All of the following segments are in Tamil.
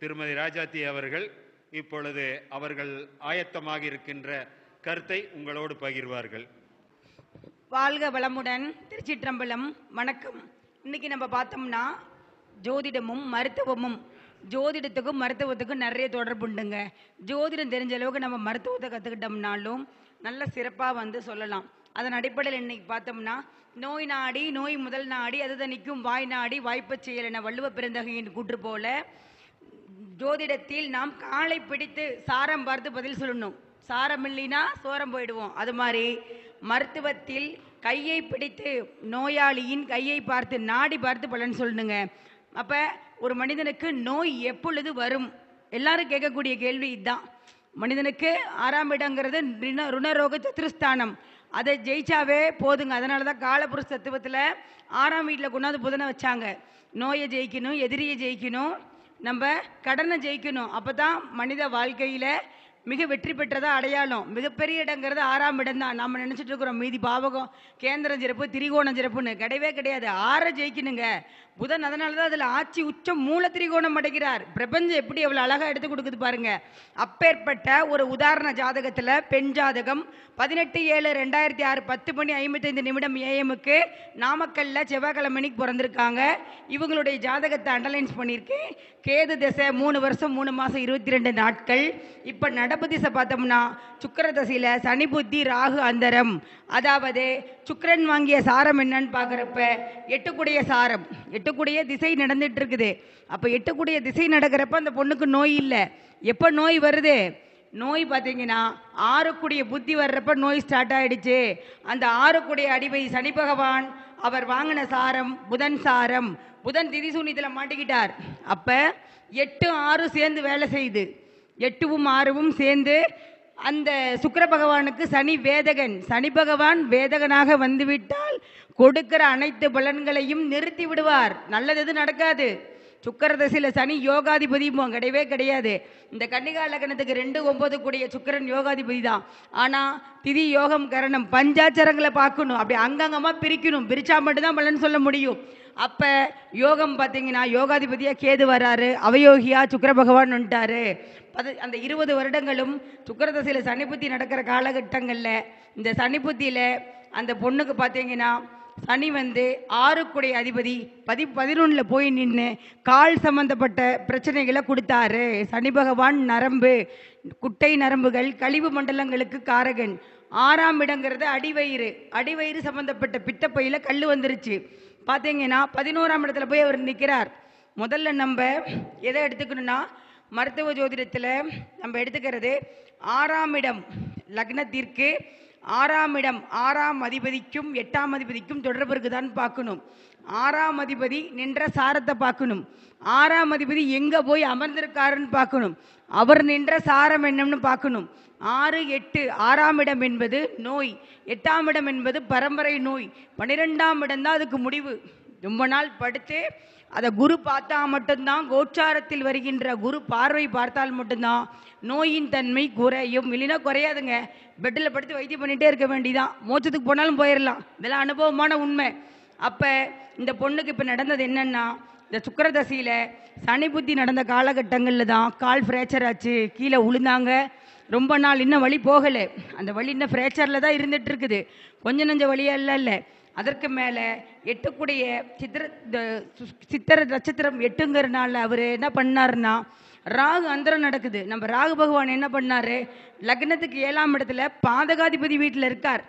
திருமதி ராஜாத்தி அவர்கள் இப்பொழுது அவர்கள் ஆயத்தமாக இருக்கின்ற கருத்தை உங்களோடு பகிர்வார்கள். வாழ்க வளமுடன் திருச்சிற்றம்பலம். வணக்கம். இன்னைக்கு நம்ம பார்த்தோம்னா ஜோதிடமும் மருத்துவமும் ஜோதிடத்துக்கும் மருத்துவத்துக்கும் நிறைய தொடர்பு உண்டுங்க. ஜோதிடம் தெரிஞ்ச அளவுக்கு நம்ம மருத்துவத்தை கற்றுக்கிட்டோம்னாலும் நல்ல சிறப்பாக வந்து சொல்லலாம். அதன் அடிப்படையில் இன்னைக்கு பார்த்தோம்னா நோய் நாடி நோய் முதல் நாடி அதுதான் நிற்கும் வாய் நாடி வாய்ப்பச் செயல் என வள்ளுவ பெருந்தகையின் கூற்று போல ஜோதிடத்தில் நாம் காலை பிடித்து சாரம் பார்த்து பதில் சொல்லணும். சாரம் இல்லைன்னா சோரம் போயிடுவோம். அது மாதிரி மருத்துவத்தில் கையை பிடித்து நோயாளியின் கையை பார்த்து நாடி பார்த்து பலன் சொல்லணுங்க. அப்போ ஒரு மனிதனுக்கு நோய் எப்பொழுது வரும்? எல்லாரும் கேட்கக்கூடிய கேள்வி இதுதான். மனிதனுக்கு ஆறாம் இடங்கிறது ரிண- ருணரோக சத்துருஸ்தானம் அதை ஜெயிச்சாவே போதுங்க. அதனால தான் காலபுருஷ தத்துவத்தில் ஆறாம் வீட்டில் கொண்டாந்து புதனை வச்சாங்க. நோயை ஜெயிக்கணும் எதிரியை ஜெயிக்கணும் நம்ம கடனை ஜெயிக்கணும். அப்போ தான் மனித வாழ்க்கையில் மிக வெற்றி பெற்றதா அடையாளம். மிகப்பெரிய இடங்கிறது ஆறாம் இடம் தான் நம்ம நினச்சிட்டு இருக்கிறோம் மீதி பாவகம் கேந்திரம் சிறப்பு திரிகோணம் சிறப்புன்னு. கிடையவே கிடையாது. ஆறை ஜெயிக்கணுங்க. புதன் அதனால தான் அதில் ஆட்சி உச்சம் மூல திரிகோணம் அடைகிறார். பிரபஞ்சம் எப்படி எவ்வளோ அழகாக எடுத்து கொடுக்குது பாருங்க. அப்பேற்பட்ட ஒரு உதாரண ஜாதகத்தில் பெண் ஜாதகம் பதினெட்டு ஏழு ரெண்டாயிரத்தி ஆறு பத்து மணி ஐம்பத்தைந்து நிமிடம் ஏஎம்க்கு நாமக்கல்ல செவ்வாய்க்கிழமை மணிக்கு பிறந்திருக்காங்க. இவங்களுடைய ஜாதகத்தை அண்டர்லைன்ஸ் பண்ணியிருக்கேன். கேது திசை மூணு வருஷம் மூணு மாதம் இருபத்தி ரெண்டு நாட்கள். இப்போ நட திசை பார்த்தோம்னா சுக்கிர தசையில் சனி புத்தி ராகு அந்தரம். அதாவது சுக்கரன் வாங்கிய சாரம் என்னன்னு பார்க்குறப்ப எட்டுக்குடைய சாரம். எட்டுக்குடைய திசை நடந்துட்டு இருக்குது. அப்போ எட்டுக்குடைய திசை நடக்கிறப்ப அந்த பொண்ணுக்கு நோய் இல்லை. எப்போ நோய் வருது? நோய் பார்த்தீங்கன்னா ஆறுக்குடிய புத்தி வர்றப்ப நோய் ஸ்டார்ட் ஆயிடுச்சு. அந்த ஆறுக்குடைய அடிமை சனி பகவான் அவர் வாங்கின சாரம் புதன் சாரம். புதன் திதி சூன்யத்தில் மாட்டிக்கிட்டார். அப்போ எட்டு ஆறு சேர்ந்து வேலை செய்யுது. எட்டுவும் ஆறுவும் சேர்ந்து அந்த சுக்கர பகவானுக்கு சனி வேதகன். சனி பகவான் வேதகனாக வந்துவிட்டால் கொடுக்கிற அனைத்து பலன்களையும் நிறுத்தி விடுவார். நல்லது எது நடக்காது. சுக்கர தசையில் சனி யோகாதிபதியும் கிடையவே கிடையாது. இந்த கன்னிகா லக்னத்துக்கு ரெண்டு ஒம்பது கூடிய சுக்கிரன் யோகாதிபதி தான். ஆனால் திதி யோகம் கரணம் பஞ்சாச்சரங்களை பார்க்கணும். அப்படி அங்கங்கமாக பிரிக்கணும். பிரிச்சா மட்டும்தான் பலன் சொல்ல முடியும். அப்போ யோகம் பார்த்தீங்கன்னா யோகாதிபதியாக கேது வராரு. அவயோகியா சுக்கர பகவான் வந்துட்டாரு. அது அந்த இருபது வருடங்களும் சுக்கரதசையில் சனிப்புத்தி நடக்கிற காலகட்டங்களில் இந்த சனிப்புத்தியில் அந்த பொண்ணுக்கு பார்த்தீங்கன்னா சனி வந்து ஆறுக்குடைய அதிபதி பதி பதினொன்றில் போய் நின்று கால் சம்பந்தப்பட்ட பிரச்சனைகளை கொடுத்தாரு. சனி பகவான் நரம்பு குட்டை நரம்புகள் கழிவு மண்டலங்களுக்கு காரகன். ஆறாம் இடங்கிறது அடிவயிறு. அடிவயிறு சம்பந்தப்பட்ட பித்தப்பையில் கல் வந்துருச்சு. பார்த்தீங்கன்னா பதினோராம் இடத்துல போய் அவர் நிற்கிறார் முதல்ல நம்ம எதை எடுத்துக்கணும்னா மருத்துவ ஜோதிடத்தில் நம்ம எடுத்துக்கிறது ஆறாம் இடம் லக்னத்திற்கு ஆறாம் இடம் ஆறாம் அதிபதிக்கும் எட்டாம் அதிபதிக்கும் தொடர்பு இருக்குதான்னு பார்க்கணும். ஆறாம் அதிபதி நின்ற சாரத்தை பார்க்கணும். ஆறாம் அதிபதி எங்கே போய் அமர்ந்திருக்காருன்னு பார்க்கணும். அவர் நின்ற சாரம் என்னன்னு பார்க்கணும். ஆறு எட்டு ஆறாம் இடம் என்பது நோய். எட்டாம் இடம் என்பது பரம்பரை நோய். பன்னிரெண்டாம் இடம் தான் அதுக்கு முடிவு. ரொம்ப நாள் படுத்து அதை குரு பார்த்தா மட்டும்தான் கோச்சாரத்தில் வருகின்ற குரு பார்வை பார்த்தால் மட்டும்தான் நோயின் தன்மை குறையும். இல்லைன்னா குறையாதுங்க. பெட்டில் படுத்து வைத்தியம் பண்ணிகிட்டே இருக்க வேண்டியதான் மோச்சத்துக்கு போனாலும் போயிடலாம் இதெல்லாம் அனுபவமான உண்மை. அப்போ இந்த பொண்ணுக்கு இப்போ நடந்தது என்னென்னா இந்த சுக்கரதசியில் சனி புத்தி நடந்த காலகட்டங்களில் தான் கால் ஃப்ரேக்சர் ஆச்சு. கீழே உளுந்தாங்க ரொம்ப நாள் இன்னும் வழி போகலை. அந்த வழி இன்னும் ஃப்ரேக்சரில் தான் இருந்துகிட்டு இருக்குது. கொஞ்சம் நஞ்ச வழியெல்லாம் இல்லை. அதற்கு மேலே எட்டுக்குடைய சித்திர சு- சித்திர நட்சத்திரம் எட்டுங்கிறனால அவர் என்ன பண்ணார்னா ராகு அந்தரம் நடக்குது. நம்ம ராகு பகவான் என்ன பண்ணார்? லக்னத்துக்கு ஏழாம் இடத்துல பாதகாதிபதி வீட்டில் இருக்கார்.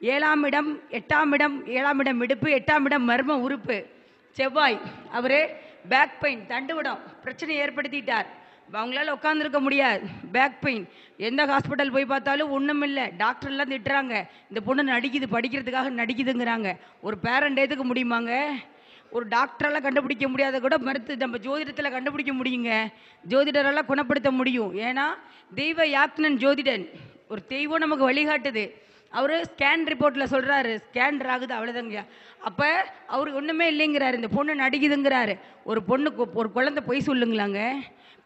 ஏழாம் இடம் எட்டாம் இடம் ஏழாம் இடம் இடுப்பு எட்டாம் இடம் மர்ம உறுப்பு. செவ்வாய் அவர் பேக் பெயின் தண்டுவிடம் பிரச்சனை ஏற்படுத்திட்டார். அவங்களால உட்காந்துருக்க முடியாது. பேக் பெயின் எந்த ஹாஸ்பிட்டல் போய் பார்த்தாலும் ஒன்றும் இல்லை டாக்டர்லாம் திட்டுறாங்க. இந்த பொண்ணு நடிக்குது படிக்கிறதுக்காக நடிக்குதுங்கிறாங்க. ஒரு பேரண்ட் ஏற்றுக்க முடியுமாங்க? ஒரு டாக்டரால் கண்டுபிடிக்க முடியாத கூட மருத்து நம்ம ஜோதிடத்தில் கண்டுபிடிக்க முடியுங்க. ஜோதிடரெல்லாம் குணப்படுத்த முடியும். ஏன்னா தெய்வ யாத்னன் ஜோதிடன் ஒரு தெய்வம் நமக்கு வழிகாட்டுது. அவர் ஸ்கேன் ரிப்போர்ட்டில் சொல்கிறாரு ஸ்கேன் ஆகுது அவ்வளோதாங்க அப்போ அவர் ஒன்றுமே இல்லைங்கிறாரு இந்த பொண்ணு நடிக்குதுங்கிறாரு. ஒரு பொண்ணுக்கு ஒரு குழந்தை பொய் சொல்லுங்களாங்க?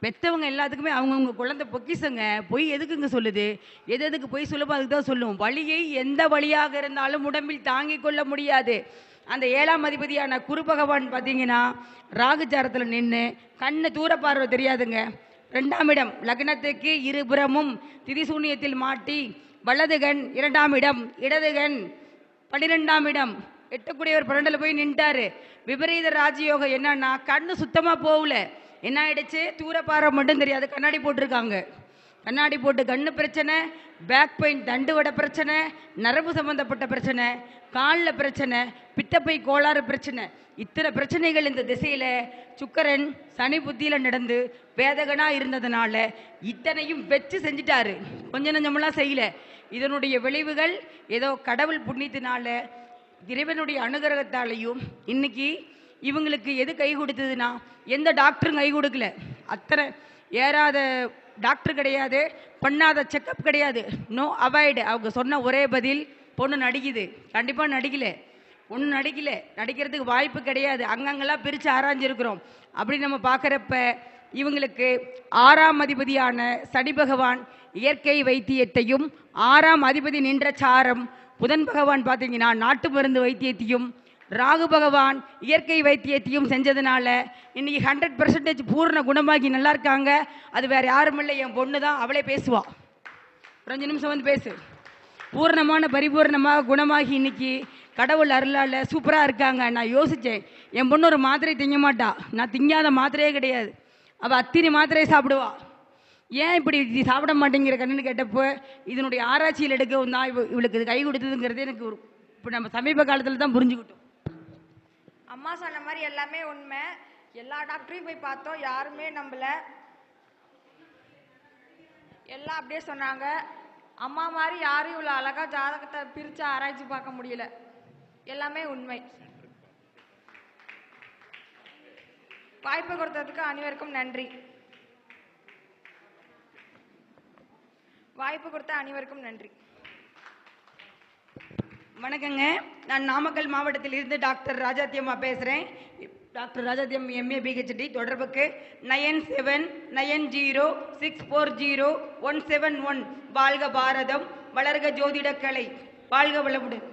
பெற்றவங்க எல்லாத்துக்குமே அவங்கவுங்க குழந்தை பொக்கிசங்க பொய் எதுக்குங்க சொல்லுது? எது எதுக்கு பொய் சொல்லுமோ அதுக்கு தான் சொல்லும். வழியை எந்த வழியாக இருந்தாலும் உடம்பில் தாங்கிக் கொள்ள முடியாது. அந்த ஏழாம் அதிபதியான குரு பகவான் பார்த்தீங்கன்னா ராகுச்சாரத்தில் நின்று கண்ணு தூர பார்வை தெரியாதுங்க. ரெண்டாம் இடம் லக்னத்துக்கு இருபுறமும் திதிசூன்யத்தில் மாட்டி வலதுகன் இரண்டாம் இடம் இடதுகன் பன்னிரெண்டாம் இடம். எட்டக்கூடியவர் பன்னெண்டில் போய் நின்ட்டாரு. விபரீத ராஜயோகம் என்னன்னா கண்ணு சுத்தமாக போகல. என்ன ஆயிடுச்சு? தூரப்பாறை மட்டும் தெரியாது. கண்ணாடி போட்டிருக்காங்க. கண்ணாடி போட்டு கண்ணு பிரச்சனை பேக் பெயின் தண்டுவடை பிரச்சனை நரம்பு சம்பந்தப்பட்ட பிரச்சனை காலில் பிரச்சனை பித்தப்பை கோளாறு பிரச்சனை. இத்தனை பிரச்சனைகள் இந்த திசையில் சுக்கரன் சனி புத்தியில் நடந்து வேதகனாக இருந்ததுனால இத்தனையும் வச்சு செஞ்சிட்டாரு. கொஞ்சம் நஞ்சமெல்லாம் செய்யல. இதனுடைய விளைவுகள் ஏதோ கடவுள் புண்ணியத்தினால இறைவனுடைய அனுகிரகத்தாலையும் இன்னைக்கு இவங்களுக்கு எது கை கொடுத்ததுன்னா எந்த டாக்டரும் கை கொடுக்கல. அத்தனை ஏறாத டாக்டர் கிடையாது பண்ணாத செக்கப் கிடையாது. நோ அவாய்டு அவங்க சொன்ன ஒரே பதில் பொண்ணு நடிக்குது. கண்டிப்பாக நடிக்கல. ஒன்றும் நடிக்கல. நடிக்கிறதுக்கு வாய்ப்பு கிடையாது. அங்கங்கெல்லாம் பிரித்து ஆராய்ஞ்சிருக்கிறோம். அப்படி நம்ம பார்க்குறப்ப இவங்களுக்கு ஆறாம் அதிபதியான சனி பகவான் இயற்கை வைத்தியத்தையும் ஆறாம் அதிபதி நின்ற சாரம் புதன் பகவான் பார்த்தீங்கன்னா நாட்டு மருந்து வைத்தியத்தையும் ராகு பகவான் இயற்கை வைத்தியத்தையும் செஞ்சதுனால இன்னைக்கு ஹண்ட்ரட் பர்சன்டேஜ் பூர்ண குணமாகி நல்லா இருக்காங்க. அது வேற யாரும் இல்லை என் பொண்ணு தான் அவளே பேசுவா. ஒரு அஞ்சு நிமிஷம் வந்து பேசு. பூர்ணமான பரிபூர்ணமாக குணமாகி இன்னைக்கு கடவுள் அருளால் சூப்பராக இருக்காங்க. நான் யோசித்தேன் என் பொண்ணு ஒரு மாத்திரை திங்க மாட்டா. நான் திங்காத மாத்திரையே கிடையாது. அவள் அத்தினி மாத்திரையை சாப்பிடுவா. ஏன் இப்படி இது சாப்பிட மாட்டேங்கிற கண்ணுன்னு கேட்டப்போ இதனுடைய ஆராய்ச்சியில் எடுக்கவும் தான் இவ இவளுக்கு இது கை கொடுத்ததுங்கிறது எனக்கு ஒரு இப்போ நம்ம சமீப காலத்தில் தான் புரிஞ்சுக்கிட்டோம். அம்மா சொன்ன மாதிரி எல்லாமே உண்மை. எல்லா டாக்டரையும் போய் பார்த்தோம். யாருமே நம்பல. எல்லாம் அப்படியே சொன்னாங்க. அம்மா மாதிரி யாரும் இவ்வளோ அழகா ஜாதகத்தை பிரித்து ஆராய்ச்சி பார்க்க முடியல. எல்லாமே உண்மை. வாய்ப்பு கொடுத்ததுக்கு அனைவருக்கும் நன்றி. வாய்ப்பு கொடுத்த அனைவருக்கும் நன்றி. வணக்கங்க. நான் நாமக்கல் மாவட்டத்தில் இருந்து டாக்டர் ராஜாத்தியம்மா பேசுகிறேன் டாக்டர் ராஜாத்தியம் எம்ஏ பிஹெச்டி தொடர்புக்கு nine seven nine zero six four zero one seven one. வாழ்க பாரதம் வளர்க ஜோதிடக்கலை. வாழ்க வளமுடன்.